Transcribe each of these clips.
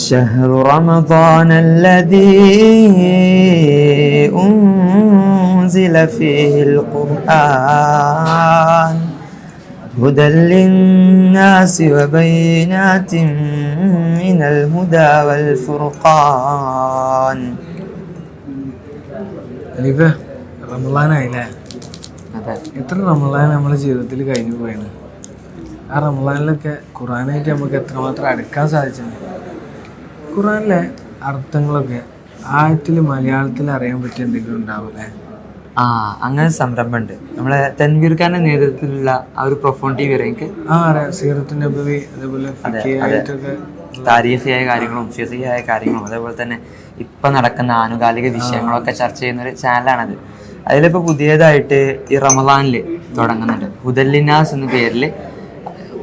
شهر رمضان الذي أنزل فيه القرآن هدى للناس وبينات من الهدى والفرقان അലീഫേ റമലാനായില്ലേ അതെ എത്ര റമലാൻ നമ്മളെ ജീവിതത്തിൽ കഴിഞ്ഞു പോയാണ് ആ റമലാനിലൊക്കെ ഖുറാനായിട്ട് നമുക്ക് എത്രമാത്രം അടുക്കാൻ സാധിച്ചിട്ടുണ്ട് ഖുറാനിലെ അർത്ഥങ്ങളൊക്കെ? ആയത്തിൽ മലയാളത്തിൽ അറിയാൻ പറ്റിയ എന്തെങ്കിലും ഉണ്ടാവില്ലേ ആ അങ്ങനെ സംരംഭമുണ്ട്. നമ്മളെ തൻവീർ ഖാന്റെ നേതൃത്വത്തിലുള്ള ആ ഒരു പ്രൊഫോണ്ടി ടി വി എനിക്ക് ആ അറിയാം. സീറത്ത് നബവി അതേപോലെ താരീഫിയായ കാര്യങ്ങളും ഫിസിയായ കാര്യങ്ങളും അതേപോലെ തന്നെ ഇപ്പം നടക്കുന്ന ആനുകാലിക വിഷയങ്ങളൊക്കെ ചർച്ച ചെയ്യുന്ന ഒരു ചാനലാണത്. അതിലിപ്പോൾ പുതിയതായിട്ട് ഈ റമദാനിൽ തുടങ്ങുന്നുണ്ട്. ഹുദല്ലിനാസ് എന്ന പേരിൽ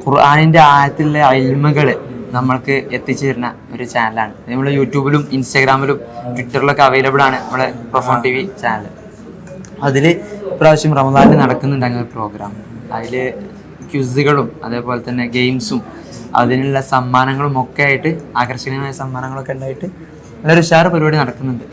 ഖുർആാനിന്റെ ആയത്തിലെ അൽമകൾ നമ്മൾക്ക് എത്തിച്ചു തരുന്ന ഒരു ചാനലാണ് നമ്മൾ യൂട്യൂബിലും ഇൻസ്റ്റാഗ്രാമിലും ട്വിറ്ററിലൊക്കെ അവൈലബിൾ ആണ് നമ്മുടെ പ്രൊഫോൺ ടി വി ചാനൽ അതിൽ ഇപ്രാവശ്യം റമദാനിൽ നടക്കുന്നുണ്ട് അങ്ങനെ ഒരു പ്രോഗ്രാം അതിൽ ക്യുസുകളും അതേപോലെ തന്നെ ഗെയിംസും അതിനുള്ള സമ്മാനങ്ങളും ഒക്കെ ആയിട്ട് ആകർഷണീയമായ സമ്മാനങ്ങളൊക്കെ ഉണ്ടായിട്ട് നല്ലൊരു ഉഷാറ് പരിപാടി നടക്കുന്നുണ്ട്.